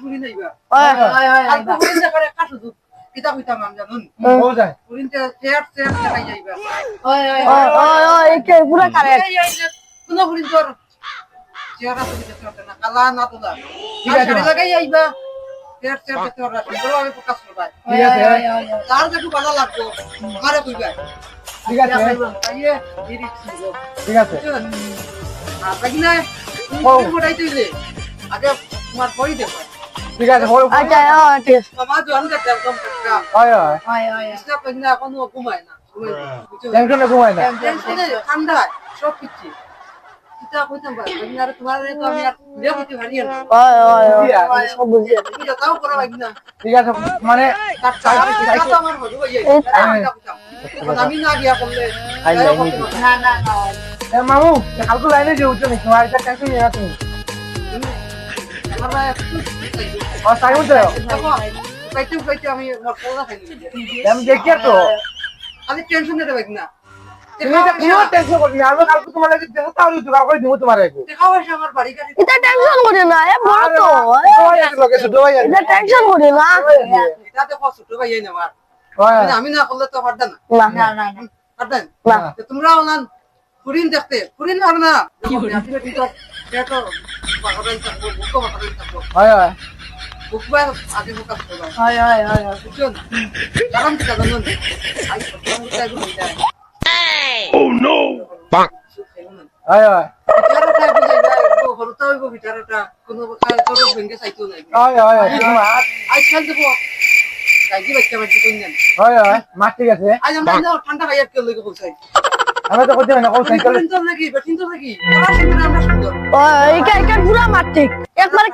পুরি নাইবা ও খাল তো পুরি না করে কাটু দুধ কিতা কইতাম আমি জানুন ও যায় পুরি তে চেয়ার চেয়ার দেখাই যাইবা ও ও ও একে পুরা কারেক্ট এই এই কোন পুরি তোর চেয়ার আছে দেখতে পারতে না কালা না তো দা ঠিক আছে, লাগাই যাইবা চেয়ার চেয়ার দেখতে পারবা সুন্দর আমি প্রকাশ করবা তার যেটু ভালো লাগবো আমারে কইবা ঠিক আছে ঠিক আছে। ঠিক আছে আচ্ছা ও ঠিক আছে। আমার তো আমি দেখতে একদম টাকা হয় হয়। হয় হয় ঘুমায় না। টেনশনে ঘুমায় না। টেনশনে ঠান্ডা সব কিছু কিতা কইতাম ভাই পেগনারে তোমার তো আমি আর বিয়ে পারি না। ওই ওই ওই সব বুঝি তুমি যাও করা পেগনা ঠিক আছে মানে আমার হলো এই আমি না গিয়া করলে। না না না। এ মামু কালকে লাইনে যে উঠছো নাকি তোমার এটা টেনশন নিয়ে তুমি আমি আমি দেখি তো। খালি টেনশন নিতে পেগনা তুমি এটা কোনো টেনশন করবি না। আমি একটু এ এ, হয়। আমি না করলে তো পারতেন না। না। না। পারতেন না তোমরা ফুরিন দেখতে ফুরিন আর না। পেটো বাগান থাকব বুক বাগান থাকব হয় হয়। বুক বার আগে ফোকাস করবা হয় হয় হয় বুঝছেন? কারণ কি জানেন? আই সব টাইম হয়ে যায় হয়। হয় বিচারটা বুঝাইবা একটু হরতা হইব বিচারটা কোনো কথা ছোট ভেঙ্গে চাইতো নাই। হয় হয় হয়। তোমার আজকাল দেখো গাইজি বাচ্চা বাচ্চা কই নেন হয় হয়। মা ঠিক আছে না ঠান্ডা খাইয়া কেউ লইকে বলছাই আমি তো করতে না কোন সাইকেল। সুন্দর নাকি তো নাকি আমরা সুন্দর আমরা সুন্দর। ও এইটা এটা পুরা মার ঠিক। একবারে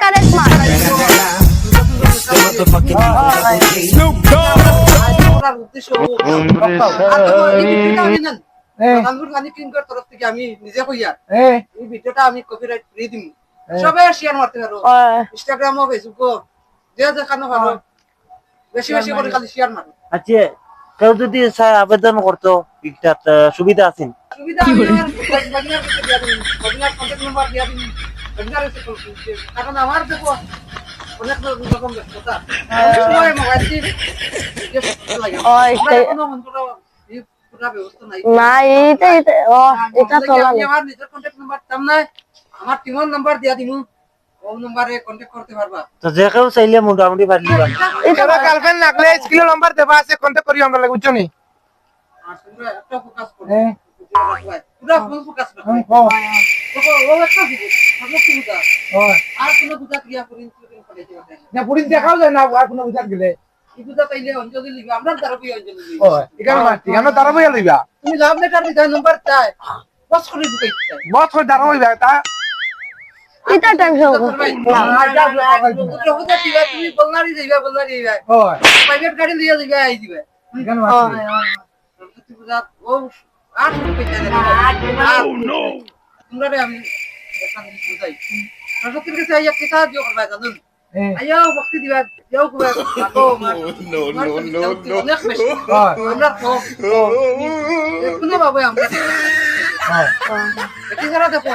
এই ভিডিওটা আমি নিজে কইয়া এই ভিডিওটা আমি কপিরাইট ফ্রি দিম। সবাই শেয়ার মারতে পারো। ইনস্টাগ্রাম ও ফেসবুক ও যে দেখানো পারো বেশি বেশি করে খালি শেয়ার মারো। আচ্ছা। কেউ যদি চায় আবেদন করতো সুবিধা আছে সুবিধা আমি আমার কারণ দেখো অনেক রকম ব্যস্ততা। মন না এইটা এটা চলা নাম্বার আমার টিমের নাম্বার দিয়া দিমু। তো যে কেউ চাইলে মোটামুটি পারলি বা এটা গার্লফ্রেন্ড লাগলে স্কিল নাম্বার দেবা আছে কন্টাক্ট করি আমরা লাগে বুঝছ নি। আর তোমরা একটা ফোকাস করো। এ পুরা ফুল ফোকাস করো। হুম, ও দেখো ও একটা দিব সব সুবিধা। ও আর কোনো দুটা দিয়া করিন করিন করে দিবা না। পুরিন দেখাও যায় না আর কোনো বুঝাত গেলে। এই দুটা তাইলে অঞ্জলি লিখবে আমরা দ্বারা বই অঞ্জলি লিখবে ও এখানে মা ঠিক আমরা তারা বইয়া লইবা তুমি লাভ লেটার দিতে নাম্বার চাই। বস করে ঢুকাই চাই। বস করে দাঁড়া টেনশন তুমি বলনারি যাইবা বলনারি যাইবা ও প্রাইভেট গাড়ি লিয়ে যাইবা আই দিবা। সরস্বতী পূজা ও আট পয়সা তোমরা রে আমি এখানে বুঝাই। সরস্বতীর কাছে আইয়া কিতা দিও করবা জানুন আইয়া ভক্তি দিবা যাও করবা। আগো নো নো নো অনেক বেশি। ও আমরা কোনো বাবু দেখো?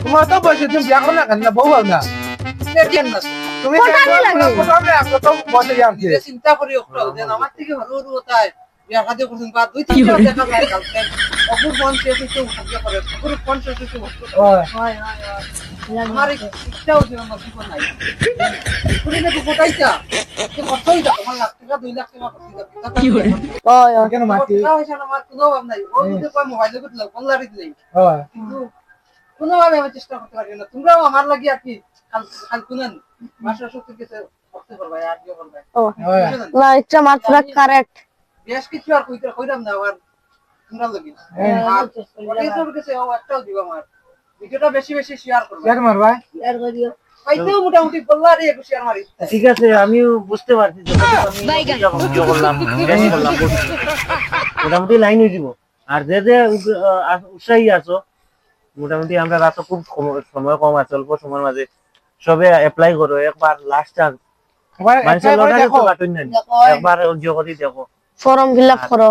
তোমার তো বয়স তুমি বিয়া করো না কেন? বউ না। তুমি চিন্তা করি আমার থেকে ভালো হলো কোথায় বিয়া শাদি করছেন বা দুই তিনটা দেখা যায় অপুর উঠাতে করে শেষ হইতে উঠতে ও আমার ইচ্ছা হচ্ছে আমার জীবন নাই। তুমি নাকি কোটাইছা তো কতই দাও আমার লাখ টাকা দুই লাখ টাকা করতে কি করে ও ও কেন মাটি আমার কোনো ভাব নাই। কয় মোবাইলে লাগ কিন্তু আমি চেষ্টা করতে পারি না। তোমরাও আমার লাগি আর কি খাল কুনেন মাসের সত্যি কিছু করতে পারবে আর কি ও না এটা কারেক্ট বেশ কিছু আর কইতে কইরাম না আবার তোমরা লাগি। হ্যাঁ। কাছে একটাও দিবা আমার। ভিডিওটা বেশি বেশি শেয়ার করবে শেয়ার মারবা পাইতেও মোটামুটি বললা রে একটু শেয়ার মারি। ঠিক আছে আমিও বুঝতে পারছি ভিডিও করলাম। মোটামুটি লাইন হয়ে দিব আর যে যে উৎসাহী আছো মোটামুটি আমরা রাত খুব সময় কম আছে অল্প সময়ের মাঝে। সবে অ্যাপ্লাই করো একবার লাস্ট টাইম একবার মানুষের লড়াই অর্জন দেখো। ফর্ম ফিল আপ করো।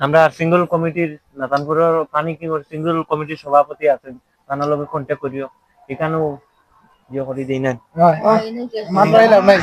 আমরা সিঙ্গল কমিটির নাতানপুরের পানি কিংবা সিঙ্গল কমিটির সভাপতি আছেন তার লগে কন্ট্যাক্ট করিও। এখানেও ইয়ে করে দিই না